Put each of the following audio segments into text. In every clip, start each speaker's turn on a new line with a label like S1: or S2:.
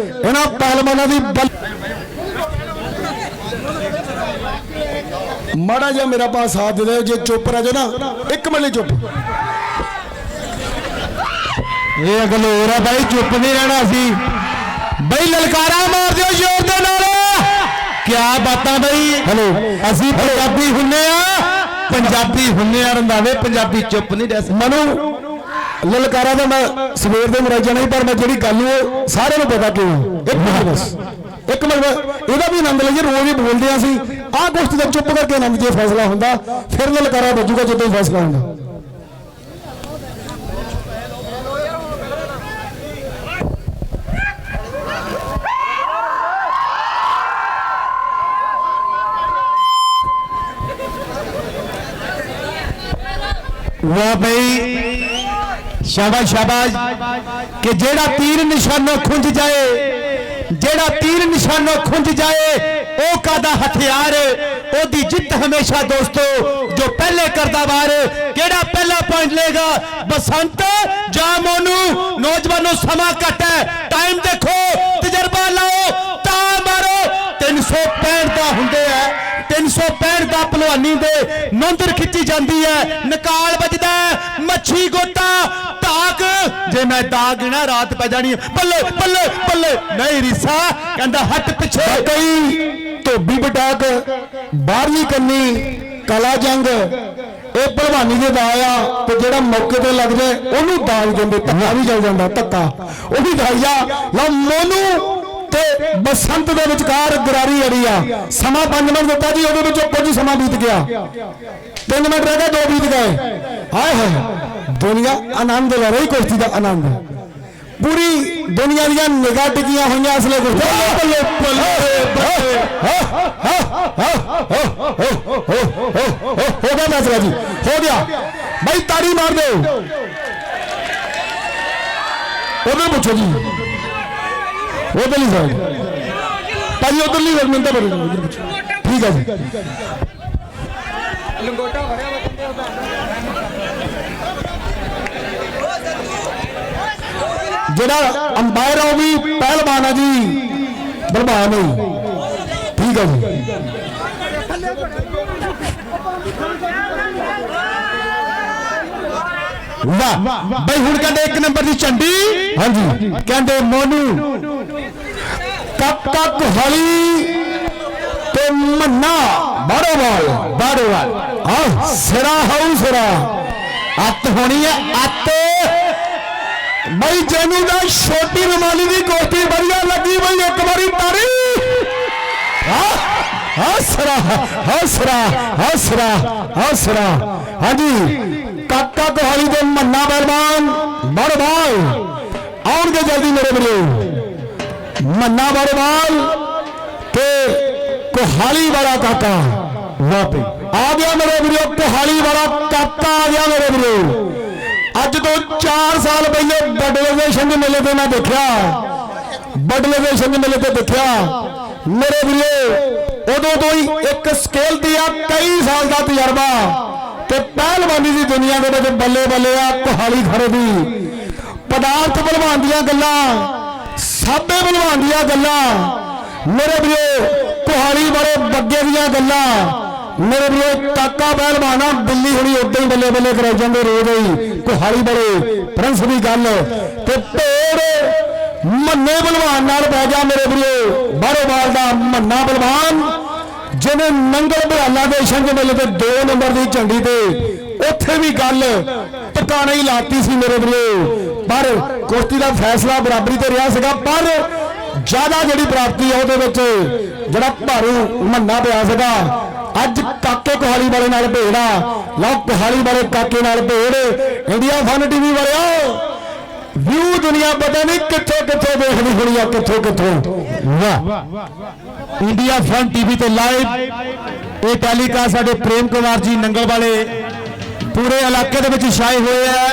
S1: ਇਹਨਾਂ ਪਹਿਲਵਾਨਾਂ ਦੀ ਮਾੜਾ ਜਿਹਾ ਮੇਰਾ ਪਾ ਸਾਥ ਦੇ ਜੇ ਚੁੱਪ ਰਹਿ ਜਾਓ ਨਾ ਇੱਕ ਮਿੰਟ ਲਈ ਚੁੱਪ।
S2: ਇਹ ਅਗਲ ਹੋਰ ਆ ਬਾਈ ਚੁੱਪ ਨਹੀਂ ਰਹਿਣਾ ਸੀ। ਬਈ ਲਲਕਾਰਾ ਮਾਰ ਦਿਓ ਜ਼ੋਰ ਦੇ ਨਾਲ। ਕੀ ਬਾਤਾਂ ਬਈ?
S1: ਹੈਲੋ
S2: ਅਸੀਂ ਪੰਜਾਬੀ ਹੁੰਨੇ ਆ ਪੰਜਾਬੀ ਹੁੰਨੇ ਆ ਰੰਦਾਵੇ ਪੰਜਾਬੀ ਚੁੱਪ ਨਹੀਂ ਰਹਿ ਸਕਦੇ।
S1: ਮਨੂ ਲਲਕਾਰਾ ਦਾ ਮੈਂ ਸਵੇਰ ਦੇ ਮਰਾਜਾ ਨਹੀਂ ਪਰ ਮੈਂ ਜਿਹੜੀ ਗੱਲ ਉਹ ਸਾਰਿਆਂ ਨੂੰ ਪਤਾ ਕਿਉਂ? ਇੱਕ ਮਿੰਟ ਬਸ। ਇੱਕ ਮਿੰਟ ਇਹਦਾ ਵੀ ਆਨੰਦ ਲਈਏ, ਰੋਜ਼ ਹੀ ਬੋਲਦੇ ਆ ਅਸੀਂ। ਆਹ ਕੁਛ ਦਾ ਚੁੱਪ ਕਰਕੇ ਆਨੰਦ ਜੇ ਫੈਸਲਾ ਹੁੰਦਾ, ਫਿਰ ਲਲਕਾਰਾ ਵੱਜੂਗਾ ਜਦੋਂ ਹੀ ਫੈਸਲਾ ਹੁੰਦਾ।
S2: ਵਾਹ ਬਈ ਸ਼ਾਬਾਸ਼ ਸ਼ਾਬਾਸ਼। ਕਿ ਜਿਹੜਾ ਤੀਰ ਨਿਸ਼ਾਨੋਂ ਖੁੰਝ ਜਾਏ, ਜਿਹੜਾ ਤੀਰ ਨਿਸ਼ਾਨੋਂ ਖੁੰਝ ਜਾਏ, ਉਹ ਕਾਦਾ ਹਥਿਆਰ? ਉਹਦੀ ਜਿੱਤ ਹਮੇਸ਼ਾ ਦੋਸਤੋ, ਜੋ ਪਹਿਲੇ ਕਰਦਾ ਵਾਰ, ਕਿਹੜਾ ਪਹਿਲਾ ਪੁਆਇੰਟ ਲੇਗਾ ਬਸੰਤ ਜਾਂ ਮੋਨੂ? ਨੌਜਵਾਨੋ, ਸਮਾਂ ਘੱਟ ਹੈ। ਟਾਈਮ ਦੇਖੋ, ਤਜਰਬਾ ਲਾਓ, ਤਾਂ ਮਾਰੋ। 365 ਦਾ ਹੁੰਦੇ ਆ 365 ਦਾ ਪਹਿਲਵਾਨੀ ਦੇ ਨੌਂਦਰ ਖਿੱਚੀ ਜਾਂਦੀ ਹੈ। ਨਕਾਲ ਵੱਜਦਾ ਮੱਛੀ ਗੋਟਾ ਢਾਕ ਜੇ ਮੈਂ ਦਾਗ ਨਾ ਰਾਤ ਪੈ ਜਾਣੀ ਬੱਲੇ ਬੱਲੇ ਬੱਲੇ। ਨਹੀਂ ਰੀਸਾ, ਕਹਿੰਦਾ ਹਟ ਪਿੱਛੇ।
S1: ਕਈ ਧੋਬੀ ਬਟਾਕ ਬਾਹਰਲੀ ਕੰਨੀ, ਕਲਾ ਜੰਗ। ਇਹ ਭਲਵਾਨੀ ਦੇ ਦਾ ਆ ਤੇ ਜਿਹੜਾ ਮੌਕੇ ਤੇ ਲੱਗ ਜਾਏ, ਉਹਨੂੰ ਦਾਗ ਦਿੰਦੇ ਧੱਕਾ ਵੀ ਚੱਲ ਜਾਂਦਾ, ਧੱਕਾ। ਉਹ ਵੀ ਦਾਈਆ ਲਓ ਮੋਨੂ ਤੇ ਬਸੰਤ ਦੇ ਵਿਚਕਾਰ ਗਰਾਰੀ ਅੜੀ ਆ। ਸਮਾਂ 5 ਮਿੰਟ ਦਿੱਤਾ ਜੀ, ਉਹਦੇ ਵਿੱਚੋਂ ਕੁਝ ਸਮਾਂ ਬੀਤ ਗਿਆ। 3 ਮਿੰਟ ਰਹਿ ਗਏ ਦੋ ਬੀਤ ਗਏ ਹਾਏ ਹਾਏ ਦੁਨੀਆ ਆਨੰਦ ਲੈ ਰਹੀ ਕੁਸ਼ਤੀ ਦਾ ਆਨੰਦ ਪੂਰੀ ਦੁਨੀਆ ਦੀਆਂ ਨਿਗਾਹ ਟਿਕੀਆਂ ਹੋਈਆਂ ਅਸਲੇ ਗੁਰਦੇ ਬੱਲੇ ਹੋ ਗਿਆ ਮੈਚ ਜੀ ਹੋ ਗਿਆ ਭਾਈ ਤਾੜੀ ਮਾਰ ਦਿਓ ਉਧਰ ਪੁੱਛੋ ਜੀ ਉਧਰ ਨਹੀਂ ਸਾਈਡ ਭਾਈ ਉਧਰ ਨਹੀਂ ਮਿੰਟ ਤਾਂ ਬੋਲੋ ਉਧਰ ਪੁੱਛੋ ਠੀਕ ਹੈ ਜਿਹੜਾ ਅੰਪਾਇਰ ਆ ਉਹ ਵੀ ਪਹਿਲਵਾਨ ਆ ਜੀ। ਬਲਵਾਨ ਹੈ ਠੀਕ ਹੈ ਜੀ।
S2: ਵਾਹ, ਬਈ ਹੁਣ ਕਹਿੰਦੇ ਇੱਕ ਨੰਬਰ ਦੀ ਝੰਡੀ।
S1: ਹਾਂਜੀ।
S2: ਕਹਿੰਦੇ ਮੋਨੂ
S1: ਕੱਕ ਕੱਕ ਹਲੀ ਤੇ ਮੰਨਾ। ਬਾਰੋ ਬਾਲ। ਆ ਸਿਰਾ ਹਾਉ ਸਿਰਾ।
S2: ਅੱਤ ਹੋਣੀ ਹੈ ਅੱਤ।
S1: ਬਈ ਜੈਨੂ ਦਾ ਛੋਟੀ ਰੁਮਾਲੀ ਦੀ ਕੋਟੀ ਵਧੀਆ ਲੱਗੀ ਬਈ, ਇੱਕ ਵਾਰੀ ਤਾਰੀ। ਹਸਰਾ ਹਸਰਾ ਹਸਰਾ ਹਸਰਾ ਹਾਂਜੀ, ਕਾਕਾ ਕੋਹਲੀ ਦੇ ਮੰਨਾ ਬਲਵਾਨ ਬੜਵਾਲ। ਆਉਣਗੇ ਜਲਦੀ ਮੇਰੇ ਵੀਰੋ। ਮੰਨਾ ਬੜਵਾਲ ਤੇ ਕੋਹਾਲੀ ਵਾਲਾ ਕਾਕਾ ਵਾਪੇ ਆ ਗਿਆ ਮੇਰੇ ਵੀਰੋ ਕੋਹਾਲੀ ਵਾਲਾ ਕਾਕਾ ਆ ਗਿਆ ਮੇਰੇ ਵੀਰੋ। ਅੱਜ ਤੋਂ 4 ਸਾਲ ਪਹਿਲੇ ਬਡਲੇ ਦੇ ਛਿੰਝ ਮੇਲੇ ਤੇ ਮੈਂ ਦੇਖਿਆ। ਬਡਲੇ ਦੇ ਛਿੰਝ ਮੇਲੇ ਤੇ ਦੇਖਿਆ। ਮੇਰੇ ਵੀਰੋ, ਉਦੋਂ ਤੋਂ ਹੀ ਇੱਕ ਸਕੇਲ ਦੀ ਆ, ਕਈ ਸਾਲ ਦਾ ਤਜਰਬਾ। ਤੇ ਪਹਿਲਵਾਨੀ ਦੀ ਦੁਨੀਆ ਦੇ ਵਿੱਚ ਬੱਲੇ ਬੱਲੇ ਆ ਕੁਹਾਲੀ ਖੜੇ ਦੀ। ਪਦਾਰਥ ਬਲਵਾਨ ਦੀਆਂ ਗੱਲਾਂ, ਸਾਬੇ ਬਲਵਾਨ ਦੀਆਂ ਗੱਲਾਂ। ਮੇਰੇ ਵੀਰੋ ਕੁਹਾਲੀ ਵਾਲੇ ਬੱਗੇ ਦੀਆਂ ਗੱਲਾਂ। ਮੇਰੇ ਵੀਰੋ, ਕਾਕਾ ਪਹਿਲਵਾਨਾ ਦਿੱਲੀ ਹੁਣੀ ਉਦਾਂ ਹੀ ਬੱਲੇ ਬੱਲੇ ਕਰਾਈ ਜਾਂਦੇ ਰੋਜ਼ ਹੀ ਕੁਹਾਲੀ ਵਾਲੇ ਪ੍ਰਿੰਸ ਦੀ ਗੱਲ। ਤੇ ਢੇਰ ਮੰਨੇ ਬਲਵਾਨ ਨਾਲ ਪੈ ਗਿਆ ਮੇਰੇ ਵੀਰੋ, ਬਾਹਰੋਂ ਬਾਹਰ ਦਾ ਮੰਨਾ ਬਲਵਾਨ, ਜਿਹਨੇ ਨੰਗਲ ਬਿਆਲਾ ਦੇ ਛੰਜ ਮੇਲੇ ਤੇ 2 ਨੰਬਰ ਦੀ ਝੰਡੀ ਤੇ ਉੱਥੇ ਵੀ ਗੱਲ ਟਿਕਾਣਾ ਹੀ ਲਾਤੀ ਸੀ ਮੇਰੇ ਵੀਰੋ। ਪਰ ਕੁਸ਼ਤੀ ਦਾ ਫੈਸਲਾ ਬਰਾਬਰੀ ਤੇ ਰਿਹਾ ਸੀਗਾ, ਪਰ ਜ਼ਿਆਦਾ ਜਿਹੜੀ ਪ੍ਰਾਪਤੀ ਆ ਉਹਦੇ ਵਿੱਚ ਜਿਹੜਾ ਭਾਰੂ ਮੰਨਾ ਪਿਆ ਸੀਗਾ। ਅੱਜ ਕਾਕੇ ਕੋਹਾਲੀ ਵਾਲੇ ਨਾਲ ਭੇੜਾ ਲਓ, ਕੋਹਾਲੀ ਵਾਲੇ ਕਾਕੇ ਨਾਲ ਭੇੜ ਇੰਡੀਆ ਫਨ ਟੀਵੀ ਵਾਲਿਓ, ਵਿਊ ਦੁਨੀਆ ਪਤਾ ਨਹੀਂ ਕਿੱਥੋਂ ਕਿੱਥੋਂ ਦੇਖਦੀ ਹੋਣੀ ਆ, ਕਿੱਥੋਂ ਕਿੱਥੋਂ।
S2: ਵਾਹ। ਇੰਡੀਆ ਫਨ ਟੀਵੀ ਤੇ ਲਾਈਵ। ਇਹ ਟੈਲੀਕਾਸਟ ਸਾਡੇ ਪ੍ਰੇਮ ਕੁਮਾਰ ਜੀ ਨੰਗਲ ਵਾਲੇ ਪੂਰੇ ਇਲਾਕੇ ਦੇ ਵਿੱਚ ਛਾਏ ਹੋਏ ਆ।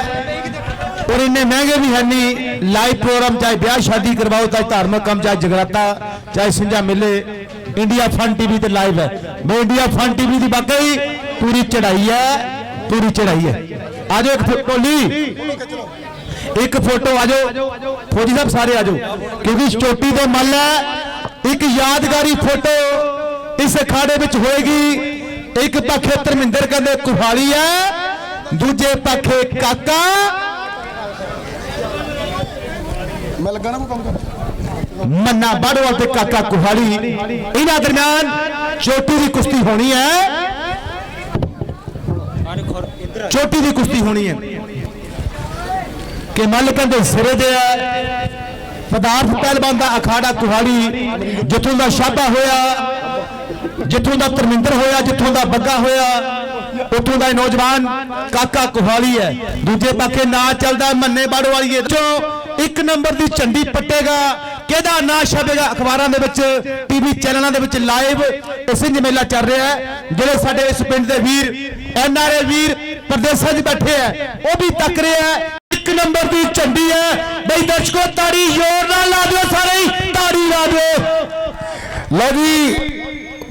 S2: ਔਰ ਇੰਨੇ ਮਹਿੰਗੇ ਵੀ ਹੈ ਨਹੀਂ ਲਾਈਵ ਪ੍ਰੋਗਰਾਮ ਚਾਹੇ ਵਿਆਹ ਸ਼ਾਦੀ ਕਰਵਾਓ, ਚਾਹੇ ਧਾਰਮਿਕ ਕੰਮ, ਚਾਹੇ ਜਗਰਾਤਾ, ਚਾਹੇ ਸਿੰਜਾ ਮੇਲੇ ਇੰਡੀਆ ਫਨ ਟੀਵੀ ਤੇ ਲਾਈਵ ਹੈ। ਮੈਂ ਇੰਡੀਆ ਫਨ ਟੀਵੀ ਦੀ ਵਾਕਈ ਪੂਰੀ ਚੜਾਈ ਹੈ, ਪੂਰੀ ਚੜਾਈ ਹੈ। ਆਜੋ ਇੱਕ ਕੋਲੀ ਇੱਕ ਫੋਟੋ ਆ ਜਾਓ। ਫੌਜੀ ਸਾਹਿਬ ਸਾਰੇ ਆ ਜਾਓ। ਕਿਉਂਕਿ ਚੋਟੀ ਦੇ ਮੱਲ ਹੈ, ਇੱਕ ਯਾਦਗਾਰੀ ਫੋਟੋ ਇਸ ਅਖਾੜੇ ਵਿੱਚ ਹੋਏਗੀ। ਇੱਕ ਪੱਖੇ ਧਰਮਿੰਦਰ ਕਹਿੰਦੇ, ਕੁਹਾਲੀ ਹੈ, ਦੂਜੇ ਪਾਖੇ ਕਾਕਾ
S1: ਮੈਂ ਲੱਗਾ ਨਾ ਕੋਈ ਕੰਮ ਕਰ
S2: ਮੰਨਾ ਬਾੜਵਾਲ ਤੇ ਕਾਕਾ ਕੁਹਾੜੀ। ਇਹਨਾਂ ਦਰਮਿਆਨ ਚੋਟੀ ਦੀ ਕੁਸ਼ਤੀ ਹੋਣੀ ਹੈ। ਚੋਟੀ ਦੀ ਕੁਸ਼ਤੀ ਹੋਣੀ ਹੈ। ਕਿ ਮੱਲ ਕਹਿੰਦੇ ਸਿਰੇ ਦੇ ਹੈ। ਪਦਾਰਥ ਪਹਿਲਵਾਨ ਦਾ ਅਖਾੜਾ ਕੁਹਾੜੀ, ਜਿੱਥੋਂ ਦਾ ਸ਼ਾਬਾ ਹੋਇਆ, ਜਿੱਥੋਂ ਦਾ ਧਰਮਿੰਦਰ ਹੋਇਆ, ਜਿੱਥੋਂ ਦਾ ਬੱਗਾ ਹੋਇਆ, ਉੱਥੋਂ ਦਾ ਨੌਜਵਾਨ ਕਾਕਾ ਕੁਹਾੜੀ ਹੈ। ਦੂਜੇ ਪਾਸੇ ਨਾ ਚੱਲਦਾ ਮੰਨੇ ਬਾੜੋ ਵਾਲੀਏ ਚੋਂ। ਇੱਕ ਨੰਬਰ ਦੀ ਝੰਡੀ ਪੱਟੇਗਾ ਕਿਹਦਾ ਨਾਂ ਛਪੇਗਾ? ਅਖਬਾਰਾਂ ਦੇ ਵਿੱਚ ਟੀਵੀ ਚੈਨਲਾਂ ਦੇ ਵਿੱਚ ਲਾਈਵ ਇਹ ਸਿੰਝ ਮੇਲਾ ਚੱਲ ਰਿਹਾ ਹੈ ਜਿਹੜੇ ਸਾਡੇ ਇਸ ਪਿੰਡ ਦੇ ਵੀਰ ਐਨਆਰਏ ਵੀਰ ਪ੍ਰਦੇਸ਼ਾਂ 'ਚ ਬੈਠੇ ਆ ਉਹ ਵੀ ਤੱਕ ਰਹੇ ਆ। ਇੱਕ ਨੰਬਰ ਦੀ ਝੰਡੀ ਹੈ। ਬਈ ਦਰਸ਼ਕੋ ਤਾੜੀ ਜ਼ੋਰ ਨਾਲ ਲਾ ਦਿਓ ਸਾਰੇ ਹੀ, ਤਾੜੀ ਲਾ ਦਿਓ।
S1: ਲਓ ਜੀ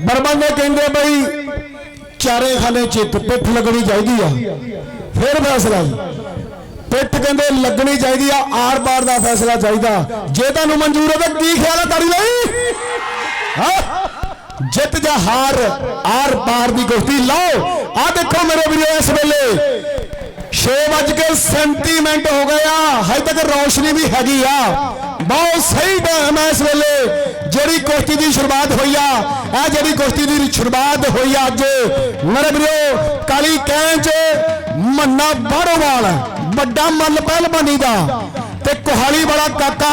S1: ਬਰਮਨ ਨੇ ਕਹਿੰਦੇ ਬਈ ਚਾਰੇ ਖਾਲੇ ਚਿੱਤ ਪਿੱਠ ਲੱਗਣੀ ਚਾਹੀਦੀ ਆ। ਫਿਰ ਫੈਸਲਾ ਜੀ। ਪਿੱਠ ਕਹਿੰਦੇ ਲੱਗਣੀ ਚਾਹੀਦੀ ਆ, ਆਰ ਪਾਰ ਦਾ ਫੈਸਲਾ ਚਾਹੀਦਾ। ਜੇ ਤੁਹਾਨੂੰ ਮਨਜ਼ੂਰ ਹੈ ਤਾਂ ਕੀ ਖਿਆਲ ਹੈ ਤਾੜੀ ਲਈ? ਜਿੱਤ ਜਾਂ ਹਾਰ, ਆਰ ਪਾਰ ਦੀ ਕੁਸ਼ਤੀ। ਲਓ ਆ ਦੇਖੋ ਮੇਰੇ ਵੀਰੋ, ਇਸ ਵੇਲੇ 6:37 ਮਿੰਟ ਹੋ ਗਏ ਆ। ਹਜੇ ਤੱਕ ਰੌਸ਼ਨੀ ਵੀ ਹੈਗੀ ਆ। ਬਹੁਤ ਸਹੀ ਟਾਈਮ ਹੈ ਇਸ ਵੇਲੇ। ਜਿਹੜੀ ਕੁਸ਼ਤੀ ਦੀ ਸ਼ੁਰੂਆਤ ਹੋਈ ਆ, ਇਹ ਜਿਹੜੀ ਕੁਸ਼ਤੀ ਦੀ ਸ਼ੁਰੂਆਤ ਹੋਈ ਆ ਅੱਜ। ਮੇਰੇ ਵੀਰੋ, ਕਾਲੀ ਕੈਂਚ, ਮੰਨਾ ਬਾੜੋਵਾਲ ਵੱਡਾ ਮੱਲ ਪਹਿਲਵਾਨੀ ਦਾ ਤੇ ਕੁਹਾਲੀ ਵਾਲਾ ਕਾਕਾ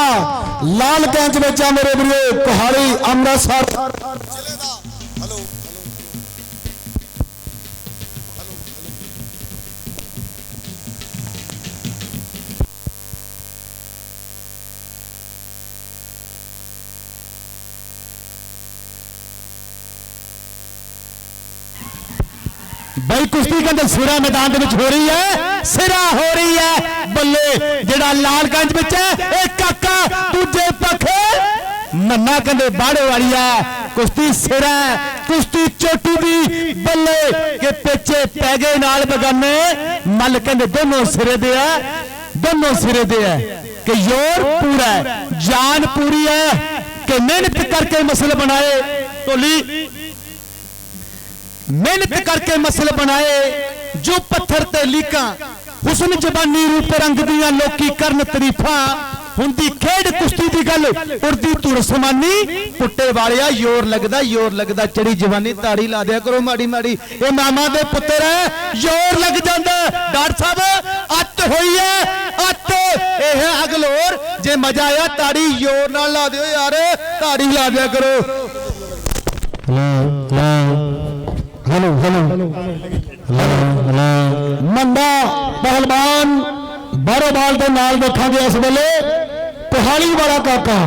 S1: ਲਾਲ ਕੈਂਚ ਵਿੱਚ ਆ ਮੇਰੇ ਵੀਰੋ, ਕੁਹਾਲੀ ਅੰਮ੍ਰਿਤਸਰ।
S2: ਬਈ ਕੁਸ਼ਤੀ ਕਹਿੰਦੇ ਸਿਰਾ ਮੈਦਾਨ ਦੇ ਵਿੱਚ ਹੋ ਰਹੀ ਹੈ। ਸਿਰਾ ਹੋ ਰਹੀ ਹੈ। ਬੱਲੇ ਜਿਹੜਾ ਲਾਲਗੰਜ ਵਿੱਚ ਹੈ, ਇਹ ਕਾਕਾ ਦੂਜੇ ਪੱਖੇ। ਮੰਨਾ ਕਹਿੰਦੇ ਬਾੜੇ ਵਾਲੀ ਹੈ। ਕੁਸ਼ਤੀ ਸਿਰਾ, ਕੁਸ਼ਤੀ ਚੋਟੀ ਦੀ ਬੱਲੇ ਕਿ ਪਿੱਛੇ ਪੈ ਗਏ ਨਾਲ ਬਗਾਨੇ। ਮੱਲ ਕਹਿੰਦੇ ਦੋਨੋਂ ਸਿਰੇ ਦੇ ਆ ਦੋਨੋਂ ਸਿਰੇ ਦੇ ਆ ਕਿ ਜ਼ੋਰ ਪੂਰਾ ਜਾਨ ਪੂਰੀ ਹੈ। ਕਿ ਮਿਹਨਤ ਕਰਕੇ ਮਸਲ ਬਣਾਏ। ਢੋਲੀ ਮਿਹਨਤ ਕਰਕੇ ਮਸਲ ਬਣਾਏ, ਜੋ ਪੱਥਰ ਤੇ ਲੀਕਾਂ, ਹੁਸਨ ਜਵਾਨੀ ਰੂਪ ਰੰਗ ਦੀਆਂ ਲੋਕੀ ਕਰਨ ਤਾਰੀਫਾਂ। ਹੁੰਦੀ ਖੇਡ ਕੁਸ਼ਤੀ ਦੀ ਗੱਲ, ਉੜਦੀ ਧੁਰ ਸਮਾਨੀ, ਪੁੱਟੇ ਵਾਲਿਆ ਜ਼ੋਰ ਲੱਗਦਾ ਜ਼ੋਰ ਲੱਗਦਾ, ਚੜੀ ਜਵਾਨੀ ਤਾੜੀ ਲਾ ਦਿਆ ਕਰੋ ਮਾੜੀ ਮਾੜੀ। ਇਹ ਮਾਮਾ ਦੇ ਪੁੱਤਰ ਹੈ, ਜ਼ੋਰ ਲੱਗ ਜਾਂਦਾ। ਡਾਕਟਰ ਸਾਹਿਬ, ਅੱਤ ਹੋਈ ਹੈ, ਅੱਤ। ਇਹ ਅਗਲੋਰ, ਜੇ ਮਜ਼ਾ ਆਇਆ ਤਾੜੀ ਜ਼ੋਰ ਨਾਲ ਲਾ ਦਿਓ ਯਾਰ, ਤਾੜੀ ਲਾ ਦਿਆ ਕਰੋ।
S1: Hello hello. ਮੰਦਾ ਪਹਿਲਵਾਨ ਬਾਰੋਬਾਲ ਦੇ ਨਾਲ ਦੇਖਾਂਗੇ ਇਸ ਵੇਲੇ ਕੁਹਾਲੀ ਵਾਲਾ ਕਾਕਾ।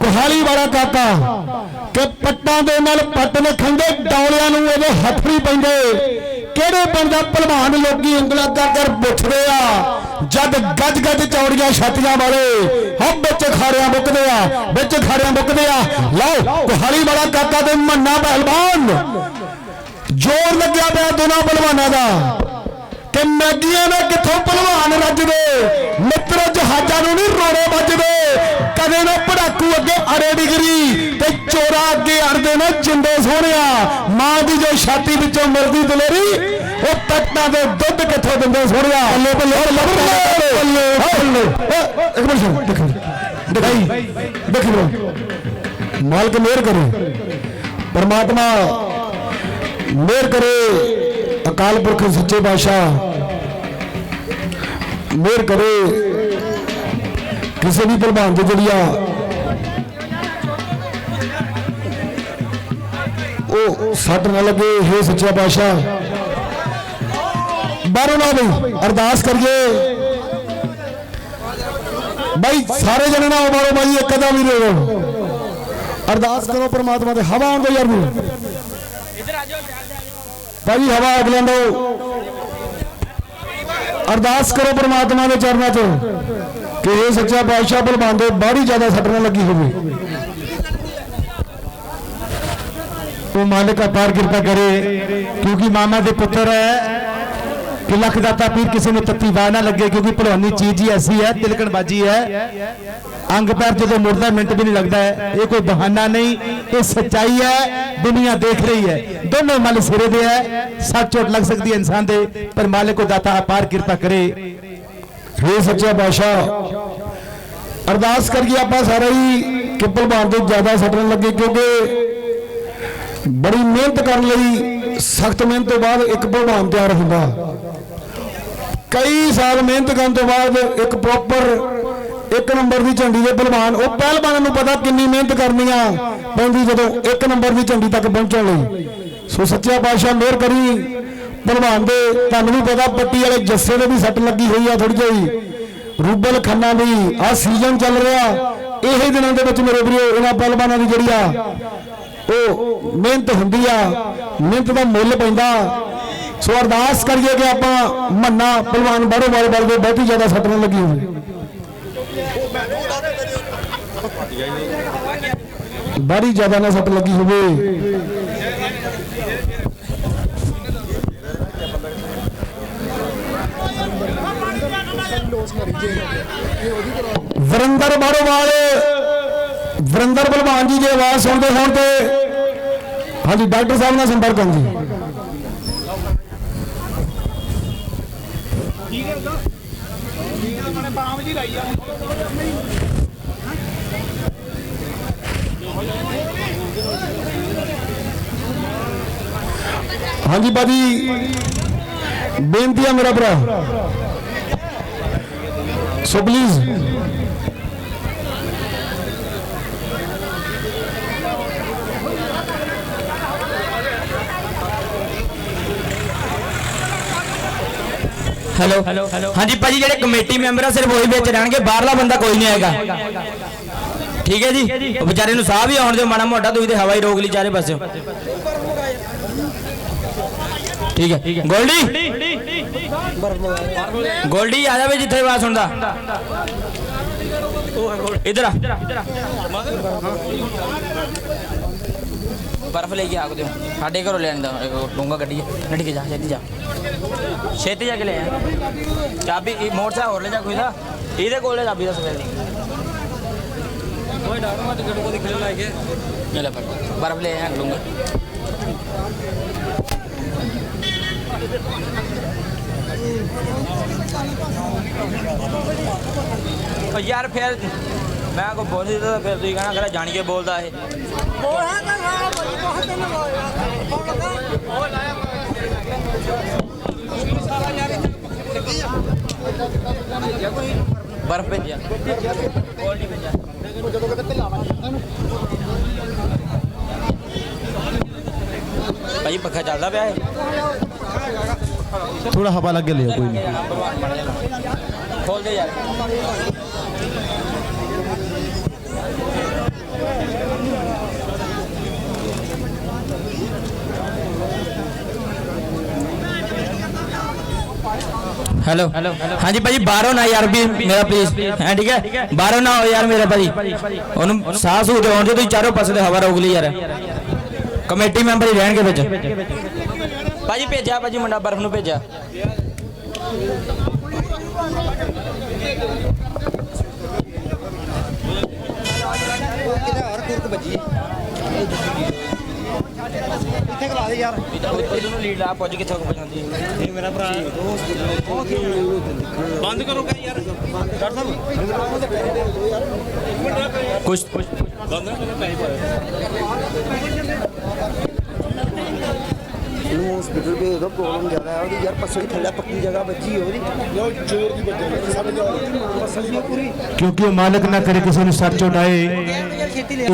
S1: ਕੁਹਾਲੀ ਵਾਲਾ ਕਾਕਾ ਕਿ ਪੱਟਾਂ ਦੇ ਨਾਲ ਪੱਟ ਨੇ ਡੌਲਿਆਂ ਨੂੰ ਇਹਦੇ ਹੱਥ ਪੈਂਦੇ। ਕਿਹੜੇ ਬੰਦਾ ਪਹਿਲਵਾਨ ਲੋਕੀ ਉਂਗਲਾਂ ਕਰ ਕਰ ਪੁੱਛਦੇ ਆ? ਜਦ ਗੱਜ ਗੱਜ ਚੌੜੀਆਂ ਛਾਤੀਆਂ ਵਾਲੇ, ਹੱਬ ਵਿੱਚ ਖਾੜਿਆਂ ਮੁੱਕਦੇ ਆ, ਵਿੱਚ ਖਾੜਿਆਂ ਮੁੱਕਦੇ ਆ। ਲਓ ਕੁਹਾਲੀ ਵਾਲਾ ਕਾਕਾ ਤੇ ਮੰਨਾ ਪਹਿਲਵਾਨ। ਜੋਰ ਲੱਗਿਆ ਪਿਆ ਦੋਨਾਂ ਪਹਿਲਵਾਨਾਂ ਦਾ। ਕਿ ਮੈਗੀਆਂ ਨੇ ਕਿੱਥੋਂ ਪਹਿਲਵਾਨ ਰੱਜਦੇ? ਮਿੱਤਰੋ ਜਹਾਜ਼ਾਂ ਨੂੰ ਨਹੀਂ ਰੋੜੇ ਵੱਜਦੇ। ਕਦੇ ਨਾ ਪੜਾਕੂ ਅੱਗੇ ਅੜੇ ਡਿਗਰੀ ਤੇ ਚੋਰਾ ਅੱਗੇ ਅੜਦੇ ਨੇ ਜਿੰਦੇ ਸੋਹਣਿਆ। ਮਾਂ ਦੀ ਜੋ ਛਾਤੀ ਵਿੱਚੋਂ ਮਿਲਦੀ ਦਲੇਰੀ ਉਹ ਪੱਟਾਂ ਦੇ ਦੁੱਧ ਕਿੱਥੋਂ ਦਿੰਦੇ ਸੋਹਣਿਆ? ਬੱਲੇ ਬੱਲੇ ਬੱਲੇ ਬੱਲੇ ਇੱਕ ਮਿੰਟ ਦੇਖੋ। ਦੇਖਾਈ ਦੇਖੋ। ਮਾਲਕ ਮਿਹਰ ਕਰੇ। ਪਰਮਾਤਮਾ ਮਿਹਰ ਕਰੇ ਅਕਾਲ ਪੁਰਖ ਸੱਚੇ ਪਾਤਸ਼ਾਹ। ਮਿਹਰ ਕਰੇ ਕਿਸੇ ਵੀ ਪ੍ਰਭਾਨ ਦੀ ਜਿਹੜੀਆ ਉਹ ਸੱਟ ਨਾ ਲੱਗੇ हे ਸੱਚਾ ਪਾਤਸ਼ਾਹ। ਬਾਹਰੋਂ ਨਾ ਬਈ, ਅਰਦਾਸ ਕਰੀਏ। ਬਾਈ, ਸਾਰੇ ਜਣੇ ਨਾ ਮਾਰੋ ਬਾਈ, ਇੱਕ ਅਦਾ ਵੀ ਰੋ ਅਰਦਾਸ ਕਰੋ ਪ੍ਰਮਾਤਮਾ ਦੇ ਹਵਾ ਆਉਣ ਦੋ ਯਾਰ ਨੂੰ। ਭਾਈ ਹਵਾ ਅਗ ਅਰਦਾਸ ਕਰੋ ਪ੍ਰਮਾਤਮਾ ਦੇ ਚਰਨਾਂ 'ਚ ਕਿ ਇਹ ਸੱਚਾ ਪਾਤਸ਼ਾਹ ਬਲਵਾਨ ਦੇ ਬਾਹਰੀ ਜ਼ਿਆਦਾ ਸੱਟ ਨਾ ਲੱਗੀ ਹੋਵੇ।
S2: ਉਹ ਮਾਲਕ ਅਪਾਰ ਕਿਰਪਾ ਕਰੇ, ਕਿਉਂਕਿ ਮਾਮਾ ਦੇ ਪੁੱਤਰ ਹੈ। ਕਿ ਲੱਖ ਦਾਤਾ ਪੀਰ ਕਿਸੇ ਨੂੰ ਤੱਤੀ ਵਾਹ ਨਾ ਲੱਗੇ, ਕਿਉਂਕਿ ਭਲਵਾਨੀ ਚੀਜ਼ ਹੀ ਐਸੀ ਹੈ, ਤਿਲਕਣਬਾਜੀ ਹੈ। ਅੰਗ ਪੈਰ ਜਦੋਂ ਮੁੜਦਾ, ਮਿੰਟ ਵੀ ਨਹੀਂ ਲੱਗਦਾ ਹੈ। ਇਹ ਕੋਈ ਬਹਾਨਾ ਨਹੀਂ, ਇਹ ਸੱਚਾਈ ਹੈ, ਦੁਨੀਆ ਦੇਖ ਰਹੀ ਹੈ। ਦੋਨੋਂ ਮਲ ਸਿਰੇ ਦੇ ਹੈ, ਸੱਚ ਚੋਟ ਲੱਗ ਸਕਦੀ ਹੈ ਇਨਸਾਨ ਦੇ, ਪਰ ਮਾਲਿਕ ਕੋ ਦਾਤਾ ਅਪਾਰ ਕਿਰਪਾ ਕਰੇ।
S1: ਫੇਰ ਸੱਚਾ ਬਾਦਸ਼ਾਹ ਅਰਦਾਸ ਕਰੀਏ ਆਪਾਂ ਸਾਰੇ ਹੀ ਕਿ ਭਲਵਾਨ ਤੋਂ ਜ਼ਿਆਦਾ ਸੱਟਣ ਲੱਗੇ, ਕਿਉਂਕਿ ਬੜੀ ਮਿਹਨਤ ਕਰਨ ਲਈ, ਸਖਤ ਮਿਹਨਤ ਤੋਂ ਬਾਅਦ ਇੱਕ ਭਲਵਾਨ ਤਿਆਰ ਹੁੰਦਾ। ਕਈ ਸਾਲ ਮਿਹਨਤ ਕਰਨ ਤੋਂ ਬਾਅਦ ਇੱਕ ਪ੍ਰੋਪਰ ਇੱਕ ਨੰਬਰ ਦੀ ਝੰਡੀ ਦੇ ਭਲਵਾਨ ਉਹ ਪਹਿਲਵਾਨਾਂ ਨੂੰ ਪਤਾ ਕਿੰਨੀ ਮਿਹਨਤ ਕਰਨੀ ਆ ਪੈਂਦੀ ਜਦੋਂ ਇੱਕ ਨੰਬਰ ਦੀ ਝੰਡੀ ਤੱਕ ਪਹੁੰਚਣ ਲਈ। ਸੋ ਸੱਚਾ ਪਾਤਸ਼ਾਹ ਮਿਹਰ ਕਰੀ। ਭਲਵਾਨ ਦੇ ਤੁਹਾਨੂੰ ਵੀ ਪਤਾ, ਪੱਟੀ ਵਾਲੇ ਜੱਸੇ ਦੇ ਵੀ ਸੱਟ ਲੱਗੀ ਹੋਈ ਆ ਥੋੜੀ ਜਿਹੀ। ਰੂਬਲ ਖੰਨਾ ਦੀ ਆ ਸੀਜ਼ਨ ਚੱਲ ਰਿਹਾ। ਇਹ ਦਿਨਾਂ ਦੇ ਵਿੱਚ ਮੇਰੇ ਵੀਰੋ, ਇਹਨਾਂ ਪਹਿਲਵਾਨਾਂ ਦੀ ਜਿਹੜੀ ਆ, ਉਹ ਮਿਹਨਤ ਹੁੰਦੀ ਆ, ਮਿਹਨਤ ਦਾ ਮੁੱਲ ਪੈਂਦਾ। ਸੋ ਅਰਦਾਸ ਕਰੀਏ ਕਿ ਆਪਾਂ ਮੰਨਾ ਪਹਿਲਵਾਨ ਬਾੜੋ ਵਾਲੇ ਬਲ ਦੇ ਬਹੁਤੀ ਜ਼ਿਆਦਾ ਸੱਟ ਨਾ ਲੱਗੀ ਹੋਵੇ ਬਾਰੀ ਜ਼ਿਆਦਾ ਨਾ ਸੱਟ ਲੱਗੀ ਹੋਵੇ। ਵਰਿੰਦਰ ਬਾੜੋਵਾਲ ਵਰਿੰਦਰ ਬਲਵਾਨ ਜੀ ਦੀ ਆਵਾਜ਼ ਸੁਣਦੇ ਹੋਣ ਤੇ ਹਾਂਜੀ, ਡਾਕਟਰ ਸਾਹਿਬ ਨਾਲ ਸੰਪਰਕ ਕਰਨ ਜੀ ਹਾਂਜੀ ਬਾਜੀ ਬੇਨਤੀ ਆ ਮੇਰਾ ਭਰਾ। ਸੋ ਪਲੀਜ਼
S3: ਹੈਲੋ ਹਾਂਜੀ ਭਾਜੀ ਜਿਹੜੇ ਕਮੇਟੀ ਮੈਂਬਰ ਆ ਸਿਰਫ ਉਹੀ ਵਿੱਚ ਰਹਿਣਗੇ ਬਾਹਰਲਾ ਬੰਦਾ ਕੋਈ ਨਹੀਂ ਆਏਗਾ ਠੀਕ ਹੈ ਜੀ? ਉਹ ਵਿਚਾਰੇ ਨੂੰ ਸਾਹ ਵੀ ਆਉਣ ਦਿਓ ਮਾੜਾ ਮੋਟਾ ਤੁਸੀਂ ਤੇ ਹਵਾ ਹੀ ਰੋਕ ਲਈ ਚਾਰੇ ਪਾਸੇ ਠੀਕ ਹੈ। ਗੋਲਡੀ? ਗੋਲਡੀ ਆ ਜਾਵੇ ਜਿੱਥੇ ਆਵਾਜ਼ ਸੁਣਦਾ। ਇਧਰ ਆ। ਬਰਫ ਲੈ ਕੇ ਆ ਦਿਓ। ਸਾਡੇ ਘਰੋਂ ਲੈਣ ਦਾ ਡੂੰਗਾ ਗੱਡੀ ਨੱਠ ਕੇ ਜਾ ਛੇਤੀ ਜਾ। ਛੇਤੀ ਜਾ ਕੇ ਲੈ ਆ। ਚਾਬੀ ਇਹ ਮੋਟਰਸਾਈਕਲ ਹੋਰ ਲੈ ਜਾ ਕੋਈ ਦਾ ਇਹਦੇ ਕੋਲ ਚਾਬੀ ਦਾ ਸਵੇਰ ਦੀ ਓਏ ਡਾਕਟਰ ਮਤ ਗੱਡੂ ਦੀ ਖੇਲ ਲਾਇਕੇ ਲੈ ਲੈ ਪਰ ਬਰਫ। ਲੈ ਆ ਓ ਯਾਰ ਫਿਰ ਮੈਂ ਕੋ ਬੋਲ ਤਾਂ ਫਿਰ ਤੁਸੀਂ ਕਹਿਣਾ ਕਰਾ ਜਾਣ ਕੇ ਬੋਲਦਾ ਇਹ। ਬਰਫ ਭੇਜਿਆ ਕੋਲ ਨਹੀਂ ਭੇਜਿਆ ਭਾਈ ਪੱਖਾ ਚੱਲਦਾ ਪਿਆ ਹੈ
S2: ਥੋੜਾ ਹਵਾ ਲੱਗ ਲਿਓ ਕੋਈ ਨਹੀਂ
S3: ਖੋਲ ਦੇ ਯਾਰ। ਹੈਲੋ ਹਾਂਜੀ ਭਾਜੀ ਬਾਹਰੋਂ ਨਾ ਯਾਰ ਵੀ ਮੇਰਾ ਪਲੀਜ਼ ਹੈ ਠੀਕ ਹੈ? ਬਾਹਰੋਂ ਨਾ ਹੋ ਯਾਰ ਮੇਰਾ ਭਾਜੀ। ਉਹਨੂੰ ਸਾਹ ਸੂ ਦੇ ਆਉਣ ਦੇ ਤੁਸੀਂ ਚਾਰੋਂ ਪਾਸੇ ਤੇ ਹਵਾ ਰੋਕ ਲਈ ਯਾਰ। ਕਮੇਟੀ ਮੈਂਬਰ ਹੀ ਰਹਿਣਗੇ ਵਿੱਚ। ਭਾਜੀ ਭੇਜਿਆ ਭਾਜੀ ਮੁੰਡਾ ਬਰਫ ਨੂੰ ਭੇਜਿਆ।
S4: ਇੱਥੇ ਖਲਾ ਦੇ ਯਾਰ।
S3: ਉਹਨੂੰ ਲੀਡ ਲਾ ਪੁੱਜ ਕਿੱਥੋਂ ਕੁ ਪਹੁੰਚਾਉਂਦੀ
S4: ਇਹ ਮੇਰਾ ਭਰਾ ਬੰਦ ਕਰੋ ਕਾ ਯਾਰ ਡਾਕਟਰ ਸਾਹਿਬ
S3: ਕੁਛ ਕੁਛ
S4: ਨੂੰ ਹਸਪੀਟਲ ਭੇਜ ਦੋ ਪ੍ਰੋਬਲਮ ਜ਼ਿਆਦਾ ਹੈ ਉਹਦੀ। ਯਾਰ ਪਸੜੀ ਥੱਲੇ ਪੱਕੀ ਜਗ੍ਹਾ ਬੱਜੀ ਉਹਦੀ। ਲੋ ਜ਼ੋਰ ਦੀ ਬੱਜੇ ਸਮਝ ਜਾਓ ਪਸੜੀ ਪੂਰੀ।
S2: ਕਿਉਂਕਿ ਉਹ ਮਾਲਕ ਨਾ ਕਰੇ ਕਿਸੇ ਨੂੰ ਸੱਟ ਚੋਟ ਆਏ।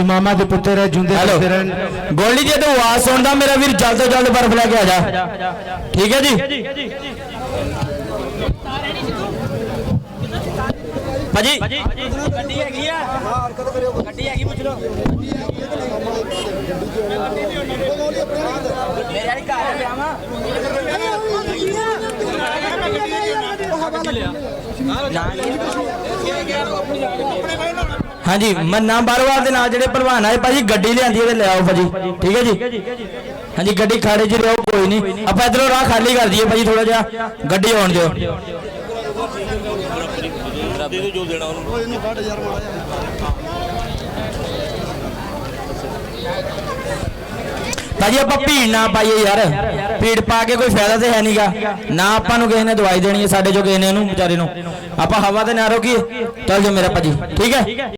S2: ਇਮਾਮਾ ਦੇ ਪੁੱਤਰ ਹੈ ਜੁੰਦੇ ਰਹਿਣ।
S3: ਗੋਲਡੀ ਜੇ ਤੂੰ ਆਵਾਜ਼ ਸੁਣਦਾ ਮੇਰਾ ਵੀਰ ਜਲਦ ਤੋਂ ਜਲਦ ਬਰਫ ਲੈ ਕੇ ਆ ਜਾ। ਠੀਕ ਹੈ ਜੀ? ਭਾਜੀ। ਗੱਡੀ ਹੈਗੀ ਆ? ਗੱਡੀ ਹੈਗੀ ਪੁੱਛ ਲਓ ਮੇਰੇ ਵਾਲੀ ਘਰ ਪਿਆ ਵਾ ਹਾਂਜੀ ਮੰਨਾ ਬਾਰਵਾਲ ਦੇ ਨਾਲ ਜਿਹੜੇ ਪਹਿਲਵਾਨ ਆਏ ਭਾਜੀ ਗੱਡੀ ਲਿਆਂਦੀ ਇਹਦੇ ਲੈ ਆਓ ਭਾਜੀ। ਠੀਕ ਹੈ ਜੀ? ਹਾਂਜੀ ਗੱਡੀ ਖਾੜੇ 'ਚ ਰਹੋ ਕੋਈ ਨਹੀਂ। ਆਪਾਂ ਇਧਰੋਂ ਰਾਹ ਖਾਲੀ ਕਰ ਦਈਏ ਭਾਜੀ ਥੋੜਾ ਜਿਹਾ। ਗੱਡੀ ਆਉਣ ਦਿਓ। ਭਾਜੀ ਆਪਾਂ ਭੀੜ ਨਾ ਪਾਈਏ ਯਾਰ। ਭੀੜ ਪਾ ਕੇ ਕੋਈ ਫਾਇਦਾ ਤੇ ਹੈ ਨਹੀਂਗਾ ਨਾ ਆਪਾਂ ਨੂੰ ਕਿਸੇ ਨੇ ਦਵਾਈ ਦੇਣੀ ਹੈ, ਸਾਡੇ ਜੋ ਕਿਸੇ ਨੇ ਉਹਨੂੰ, ਵਿਚਾਰੇ ਨੂੰ। ਆਪਾਂ ਹਵਾ ਤੇ ਨਾ ਰੋਕੀਏ। ਚੱਲ ਜਾ ਮੇਰਾ ਭਾਜੀ। ਠੀਕ ਹੈ?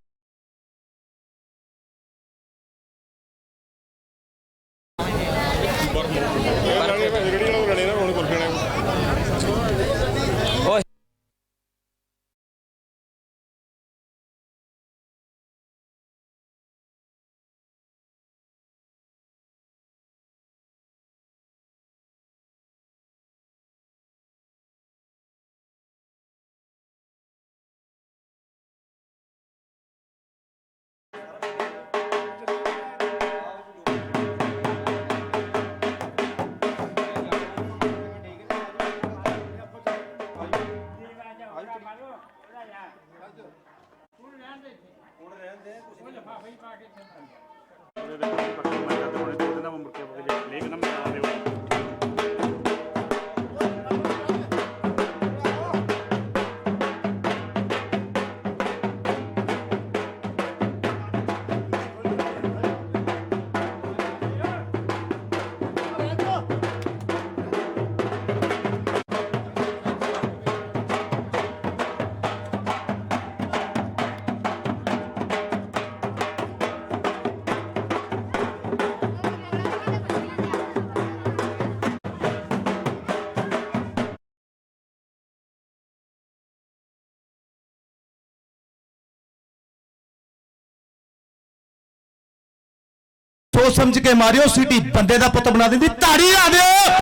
S2: ਸੋਚ ਸਮਝ ਕੇ ਮਾਰਿਓ ਸਿਟੀ ਬੰਦੇ ਦਾ ਪੁੱਤ ਬਣਾ ਦਿੰਦੀ ਤਾੜੀ ਲਾ ਦਿਓ।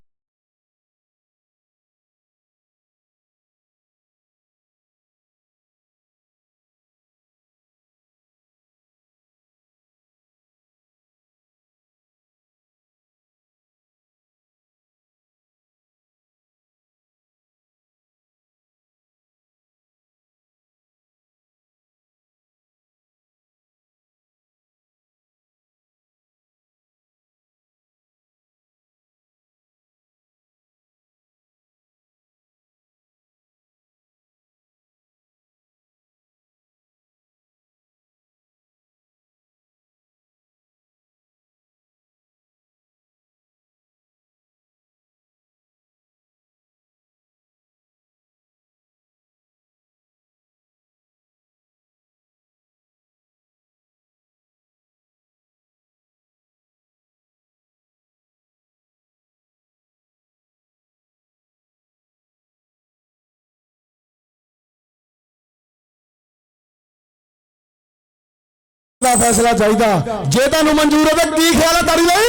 S1: ਦਾ ਫੈਸਲਾ ਚਾਹੀਦਾ। ਜੇ ਤੁਹਾਨੂੰ ਮਨਜ਼ੂਰ ਹੈ ਤਾਂ ਕੀ ਖਿਆਲ ਹੈ ਤਾੜੀ ਲਈ?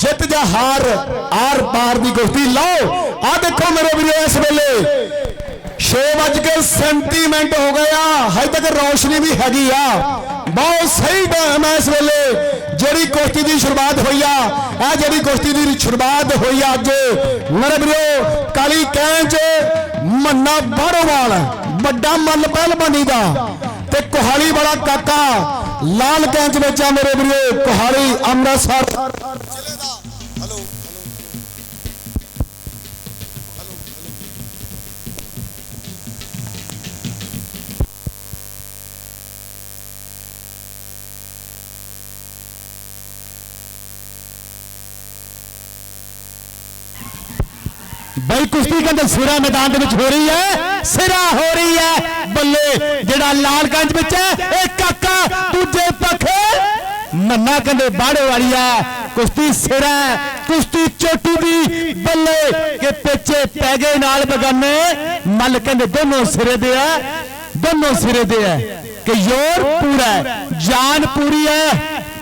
S1: ਜਿੱਤ ਜਾਂ ਹਾਰ, ਆਰ ਪਾਰ ਦੀ ਕੁਸ਼ਤੀ। ਲਓ ਆ ਦੇਖੋ ਮੇਰੇ ਵੀਰੋ, ਇਸ ਵੇਲੇ 6:37 ਮਿੰਟ ਹੋ ਗਏ ਆ। ਹਜੇ ਤੱਕ ਰੌਸ਼ਨੀ ਵੀ ਹੈਗੀ ਆ। ਬਹੁਤ ਸਹੀ ਟਾਈਮ ਹੈ ਇਸ ਵੇਲੇ। ਜਿਹੜੀ ਕੁਸ਼ਤੀ ਦੀ ਸ਼ੁਰੂਆਤ ਹੋਈ ਆ, ਇਹ ਜਿਹੜੀ ਕੁਸ਼ਤੀ ਦੀ ਸ਼ੁਰੂਆਤ ਹੋਈ ਆ ਅੱਜ, ਮੇਰੇ ਵੀਰੋ, ਕਾਲੀ ਕੈਂਚ, ਮੰਨਾ ਬਾਰੋਵਾਲ ਵੱਡਾ ਮੱਲ ਪਹਿਲਵਾਨੀ ਦਾ ਤੇ ਕੋਹਾਲੀ ਵਾਲਾ ਕਾਕਾ ਲਾਲ ਕੈਂਚ ਵਿੱਚ ਆ ਮੇਰੇ ਵੀਰੋ ਕੋਹਾਲੀ ਅੰਮ੍ਰਿਤਸਰ।
S2: ਬਈ ਕੁਸ਼ਤੀ ਕਹਿੰਦੇ ਸਿਰਾ ਮੈਦਾਨ ਦੇ ਵਿੱਚ ਹੋ ਰਹੀ ਹੈ। ਸਿਰਾ ਹੋ ਰਹੀ ਹੈ। ਬੱਲੇ, ਜਿਹੜਾ ਲਾਲਗੰਜ ਵਿੱਚ ਹੈ, ਇਹ ਕਾਕਾ ਦੂਜੇ ਪੱਖੇ। ਮੰਨਾ ਕਹਿੰਦੇ ਬਾੜੇ ਵਾਲੀ ਹੈ। ਕੁਸ਼ਤੀ ਸਿਰਾ, ਕੁਸ਼ਤੀ ਚੋਟੀ ਦੀ ਬੱਲੇ ਕਿ ਪਿੱਛੇ ਪੈ ਗਏ ਨਾਲ ਬਗਾਨੇ। ਮੱਲ ਕਹਿੰਦੇ ਦੋਨੋਂ ਸਿਰੇ ਦੇ ਆ। ਦੋਨੋਂ ਸਿਰੇ ਦੇ ਆ। ਕਿ ਯੋਰ ਪੂਰਾ ਜਾਨ ਪੂਰੀ ਹੈ।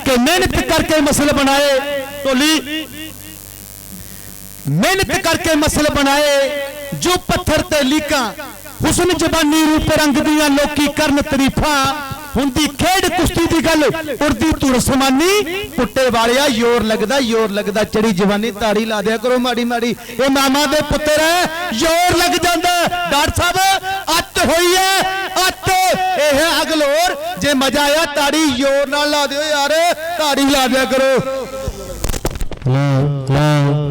S2: ਕਿ ਮਿਹਨਤ ਕਰਕੇ ਮਸਲ ਬਣਾਏ। ਢੋਲੀ ਮਿਹਨਤ ਕਰਕੇ ਮਸਲ ਬਣਾਏ, ਜੋ ਪੱਥਰ ਤੇ ਲੀਕਾਂ, ਹੁਸਨ ਜ਼ਬਾਨੀ ਰੂਪ ਰੰਗ ਦੀਆਂ ਲੋਕੀ ਕਰਨ ਤਾਰੀਫਾਂ ਹੁੰਦੀ ਖੇਡ ਕੁਸ਼ਤੀ ਦੀ ਗੱਲ ਉਰਦੀ ਧੁਰ ਸਮਾਨੀ, ਪੁੱਟੇ ਵਾਲਿਆ ਯੋਰ ਲੱਗਦਾ ਯੋਰ ਲੱਗਦਾ, ਚੜੀ ਜਵਾਨੀ ਤਾੜੀ ਲਾ ਦਿਆ ਕਰੋ ਮਾੜੀ ਮਾੜੀ। ਇਹ ਮਾਮਾ ਦੇ ਪੁੱਤਰ ਹੈ ਯੋਰ ਲੱਗ ਜਾਂਦਾ। ਡਾਕਟਰ ਸਾਹਿਬ, ਅੱਤ ਹੋਈ ਹੈ, ਅੱਤ। ਇਹ ਅਗਲੋਰ, ਜੇ ਮਜ਼ਾ ਆਇਆ ਤਾੜੀ ਯੋਰ ਨਾਲ ਲਾ ਦਿਓ ਯਾਰ ਤਾੜੀ ਲਾ ਦਿਆ ਕਰੋ।
S1: ਹੈਲੋ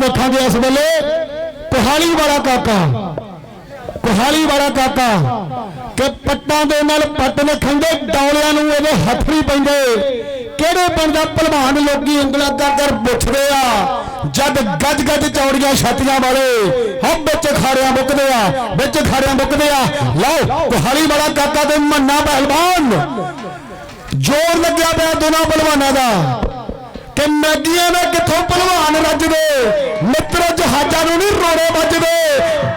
S1: ਦੇਖਾਂਗੇ ਇਸ ਵੇਲੇ। ਕੁਹਾਲੀ ਵਾਲਾ ਕਾਕਾ, ਕੁਹਾਲੀ ਵਾਲਾ ਕਾਕਾ, ਕਿ ਪੱਟਾਂ ਦੇ ਨਾਲ ਪੱਟ ਨੇ ਖੰਡੇ, ਡੌਲਿਆਂ ਨੂੰ ਇਹਦੇ ਹੱਥ ਪੈਂਦੇ। ਕਿਹੜੇ ਪਿੰਡ ਭਲਵਾਨ ਲੋਕੀ ਉਂਗਲਾਂ ਕਰ ਕਰ ਪੁੱਛਦੇ ਆ? ਜਦ ਗੱਜ ਗੱਜ ਚੌੜੀਆਂ ਛਾਤੀਆਂ ਵਾਲੇ ਹੱਬ ਵਿੱਚ ਖਾੜਿਆਂ ਮੁੱਕਦੇ ਆ, ਵਿੱਚ ਖਾੜਿਆਂ ਮੁੱਕਦੇ ਆ। ਲਓ, ਕੁਹਾਲੀ ਵਾਲਾ ਕਾਕਾ ਤੇ ਮੰਨਾ ਪਹਿਲਵਾਨ। ਜੋਰ ਲੱਗਿਆ ਪਿਆ ਦੋਨਾਂ ਪਹਿਲਵਾਨਾਂ ਦਾ। ਕਿ ਮੈਗੀਆਂ ਨਾਲ ਕਿੱਥੋਂ ਪਹਿਲਵਾਨ ਰੱਜਦੇ? ਮਿੱਤਰੋ ਜਹਾਜ਼ਾਂ ਨੂੰ ਨਹੀਂ ਰੋੜੇ ਵੱਜਦੇ।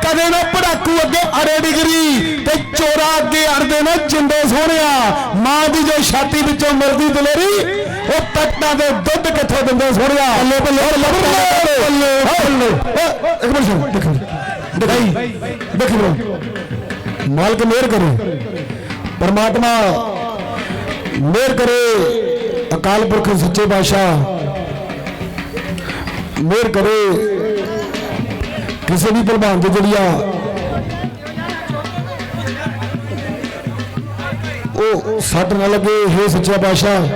S1: ਕਦੇ ਨਾ ਪੜਾਕੂ ਅੱਗੇ ਅੜੇ ਡਿਗਰੀ ਤੇ ਚੋਰਾ ਅੱਗੇ ਅੜਦੇ ਨੇ ਜਿੰਦੇ ਸੋਹਣਿਆ। ਮਾਂ ਦੀ ਜੋ ਛਾਤੀ ਵਿੱਚੋਂ ਮਿਲਦੀ ਦਲੇਰੀ ਉਹ ਪੱਟਾਂ ਦੇ ਦੁੱਧ ਕਿੱਥੋਂ ਦਿੰਦੇ ਸੋਹਣਿਆ? ਬੱਲੇ ਬੱਲੇ ਬੱਲੇ ਬੱਲੇ ਇੱਕ ਮਿੰਟ ਸੁਣ ਦੇਖ। ਦਿਖਾਈ ਦੇਖੀ। ਮਾਲਕ ਮਿਹਰ ਕਰੇ। ਪਰਮਾਤਮਾ ਮਿਹਰ ਕਰੇ। ਅਕਾਲ ਪੁਰਖ ਸੱਚੇ ਪਾਤਸ਼ਾਹ, ਮਿਹਰ ਕਰੇ। ਕਿਸੇ ਵੀ ਪ੍ਰਭਾਵ ਤੇ ਜਿਹੜੀ ਆ, ਉਹ ਸੱਟ ਨਾ ਲੱਗੇ। हे ਸੱਚਾ ਪਾਤਸ਼ਾਹ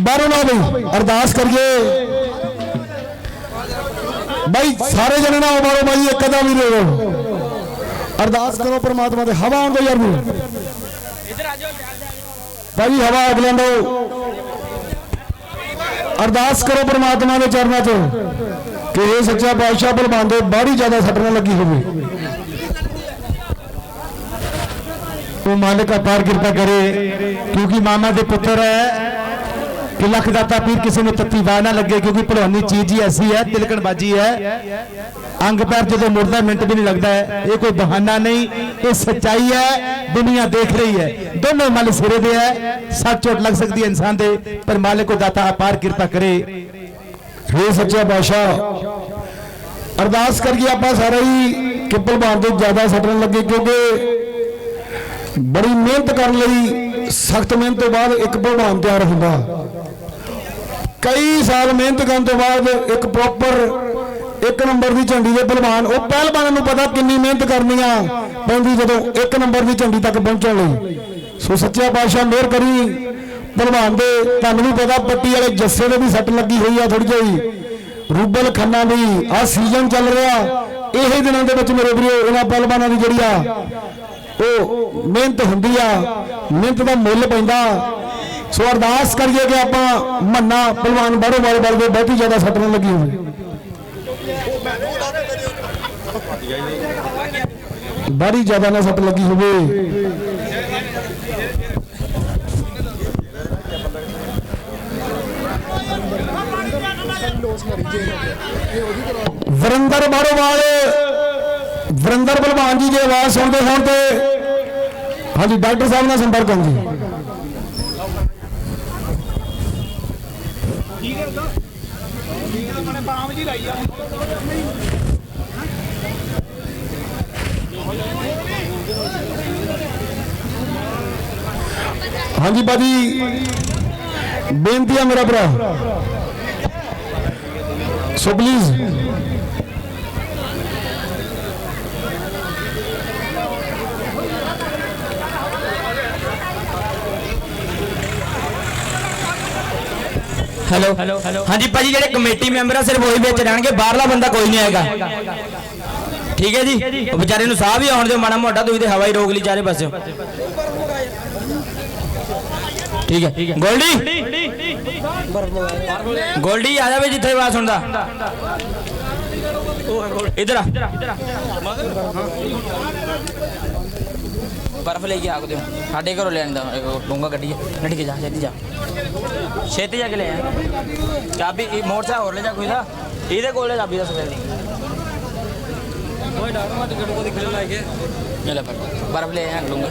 S1: ਬਾਰੋ ਨਾ ਬਈ ਅਰਦਾਸ ਕਰੀਏ। ਬਾਈ, ਸਾਰੇ ਜਣੇ ਨਾ ਮਾਰੋ ਬਾਈ, ਇੱਕ ਅਦਾ ਵੀ ਰੋ ਅਰਦਾਸ ਕਰੋ ਪ੍ਰਮਾਤਮਾ ਦੇ ਹਵਾ ਆਉਣ ਦੋ ਯਾਰ ਨੂੰ ਭਾਈ ਹਵਾ ਅਗ ਅਰਦਾਸ ਕਰੋ ਪ੍ਰਮਾਤਮਾ ਦੇ ਚਰਨਾਂ 'ਚ ਕਿ ਇਹ ਸੱਚਾ ਪਾਤਸ਼ਾਹ ਬਲਵਾਨ ਦੇ ਬਾੜੀ ਜ਼ਿਆਦਾ ਸੱਟਣ ਲੱਗੀ ਹੋਵੇ।
S2: ਉਹ ਮਾਲਕ ਅਪਾਰ ਕਿਰਪਾ ਕਰੇ, ਕਿਉਂਕਿ ਮਾਮਾ ਦੇ ਪੁੱਤਰ ਹੈ। ਕਿ ਲੱਖ ਦਾਤਾ ਪੀਰ ਕਿਸੇ ਨੂੰ ਤੱਤੀ ਵਾਹ ਨਾ ਲੱਗੇ, ਕਿਉਂਕਿ ਭਲਵਾਨੀ ਚੀਜ਼ ਹੀ ਐਸੀ ਹੈ, ਤਿਲਕਣਬਾਜੀ ਹੈ। ਅੰਗ ਪੈਰ ਜਦੋਂ ਮੁੜਦਾ, ਮਿੰਟ ਵੀ ਨਹੀਂ ਲੱਗਦਾ ਹੈ। ਇਹ ਕੋਈ ਬਹਾਨਾ ਨਹੀਂ, ਇਹ ਸੱਚਾਈ ਹੈ, ਦੁਨੀਆ ਦੇਖ ਰਹੀ ਹੈ। ਦੋਨੋਂ ਮਲ ਸਿਰੇ ਦੇ ਹੈ, ਸੱਚ ਚੋਟ ਲੱਗ ਸਕਦੀ ਹੈ ਇਨਸਾਨ ਦੇ, ਪਰ ਮਾਲਕ ਉਹ ਦਾਤਾ ਅਪਾਰ ਕਿਰਪਾ ਕਰੇ।
S1: हे ਸੱਚਾ ਬਾਦਸ਼ਾਹ ਅਰਦਾਸ ਕਰੀਏ ਆਪਾਂ ਸਾਰੇ ਹੀ ਕਿ ਭਲਵਾਨ ਦੇ ਜ਼ਿਆਦਾ ਸੱਟ ਲੱਗੇ, ਕਿਉਂਕਿ ਬੜੀ ਮਿਹਨਤ ਕਰਨ ਲਈ, ਸਖਤ ਮਿਹਨਤ ਤੋਂ ਬਾਅਦ ਇੱਕ ਭਲਵਾਨ ਤਿਆਰ ਹੁੰਦਾ। ਕਈ ਸਾਲ ਮਿਹਨਤ ਕਰਨ ਤੋਂ ਬਾਅਦ ਇੱਕ ਪ੍ਰੋਪਰ ਇੱਕ ਨੰਬਰ ਦੀ ਝੰਡੀ ਦੇ ਪਹਿਲਵਾਨ, ਉਹ ਪਹਿਲਵਾਨਾਂ ਨੂੰ ਪਤਾ ਕਿੰਨੀ ਮਿਹਨਤ ਕਰਨੀ ਆ ਪੈਂਦੀ ਜਦੋਂ ਇੱਕ ਨੰਬਰ ਦੀ ਝੰਡੀ ਤੱਕ ਪਹੁੰਚਣ ਲਈ। ਸੋ ਸੱਚਾ ਪਾਤਸ਼ਾਹ ਮਿਹਰ ਕਰੀ, ਪਹਿਲਵਾਨ ਦੇ ਤੁਹਾਨੂੰ ਵੀ ਪਤਾ ਪੱਟੀ ਵਾਲੇ ਜੱਸੇ ਦੇ ਵੀ ਸੱਟ ਲੱਗੀ ਹੋਈ ਆ ਥੋੜੀ ਜਿਹੀ। ਰੂਬਲ ਖੰਨਾ ਦੀ ਆ ਸੀਜ਼ਨ ਚੱਲ ਰਿਹਾ। ਇਹ ਦਿਨਾਂ ਦੇ ਵਿੱਚ ਮੇਰੇ ਵੀਰੋ, ਇਹਨਾਂ ਪਹਿਲਵਾਨਾਂ ਦੀ ਜਿਹੜੀ ਆ, ਉਹ ਮਿਹਨਤ ਹੁੰਦੀ ਆ, ਮਿਹਨਤ ਦਾ ਮੁੱਲ ਪੈਂਦਾ। ਸੋ ਅਰਦਾਸ ਕਰੀਏ ਕਿ ਆਪਾਂ ਮੰਨਾ ਪਹਿਲਵਾਨ ਬਾੜੋ ਬਾੜ ਬਾੜ ਦੇ ਬਹੁਤੀ ਜ਼ਿਆਦਾ ਸੱਟ ਨਾ ਲੱਗੀ ਹੋਵੇ। ਬੜੀ ਜ਼ਿਆਦਾ ਨਾ ਸੱਟ ਲੱਗੀ ਹੋਵੇ। ਵਰਿੰਦਰ ਬਾੜੋਵਾਲ ਵਰਿੰਦਰ ਬਲਵਾਨ ਜੀ ਦੀ ਆਵਾਜ਼ ਸੁਣਦੇ ਹੋਣ ਤੇ ਹਾਂਜੀ, ਡਾਕਟਰ ਸਾਹਿਬ ਨਾਲ ਸੰਪਰਕ ਕਰੋ ਜੀ। ਹਾਂਜੀ ਬਾਜੀ। ਬੇਨਤੀ ਆ ਮੇਰਾ ਭਰਾ। ਸੋ ਪਲੀਜ਼
S3: ਹੈਲੋ ਹਾਂਜੀ ਭਾਜੀ ਜਿਹੜੇ ਕਮੇਟੀ ਮੈਂਬਰ ਆ ਸਿਰਫ ਉਹੀ ਵਿੱਚ ਰਹਿਣਗੇ ਬਾਹਰਲਾ ਬੰਦਾ ਕੋਈ ਨਹੀਂ ਆਏਗਾ ਠੀਕ ਹੈ ਜੀ? ਉਹ ਵਿਚਾਰੇ ਨੂੰ ਸਾਹ ਵੀ ਆਉਣ ਦਿਓ ਮਾੜਾ ਮੋਟਾ ਤੁਸੀਂ ਤੇ ਹਵਾ ਹੀ ਰੋਕ ਲਈ ਚਾਰੇ ਪਾਸਿਓਂ। ਠੀਕ ਹੈ। ਗੋਲਡੀ? ਗੋਲਡੀ ਆ ਜਾਵੇ ਜਿੱਥੇ ਆਵਾਜ਼ ਸੁਣਦਾ। ਇਧਰ ਆ। ਬਰਫ ਲੈ ਕੇ ਆ ਦਿਓ। ਸਾਡੇ ਘਰੋਂ ਲੈਣ ਦਾ ਡੂੰਗਾ ਗੱਡੀ ਨੱਠ ਕੇ ਜਾ ਛੇਤੀ ਜਾ। ਛੇਤੀ ਜਾ ਕੇ ਲੈ ਆ ਚਾਬੀ ਇਹ ਮੋਟਰਸਾਈਕਲ ਹੋਰ ਲੈ ਜਾ ਕੋਈ ਦਾ। ਇਹਦੇ ਕੋਲ ਲੈ ਚਾਬੀ ਦਾ ਸਵੇਰ ਓਏ ਡਾਕਟਰ ਮਾ ਟਿਕਟ ਕੋ ਦਿਖ ਲੈ ਕੇ। ਲੈ ਲੈ ਬਰਫ। ਲੈ ਆ ਡੂੰਗਾ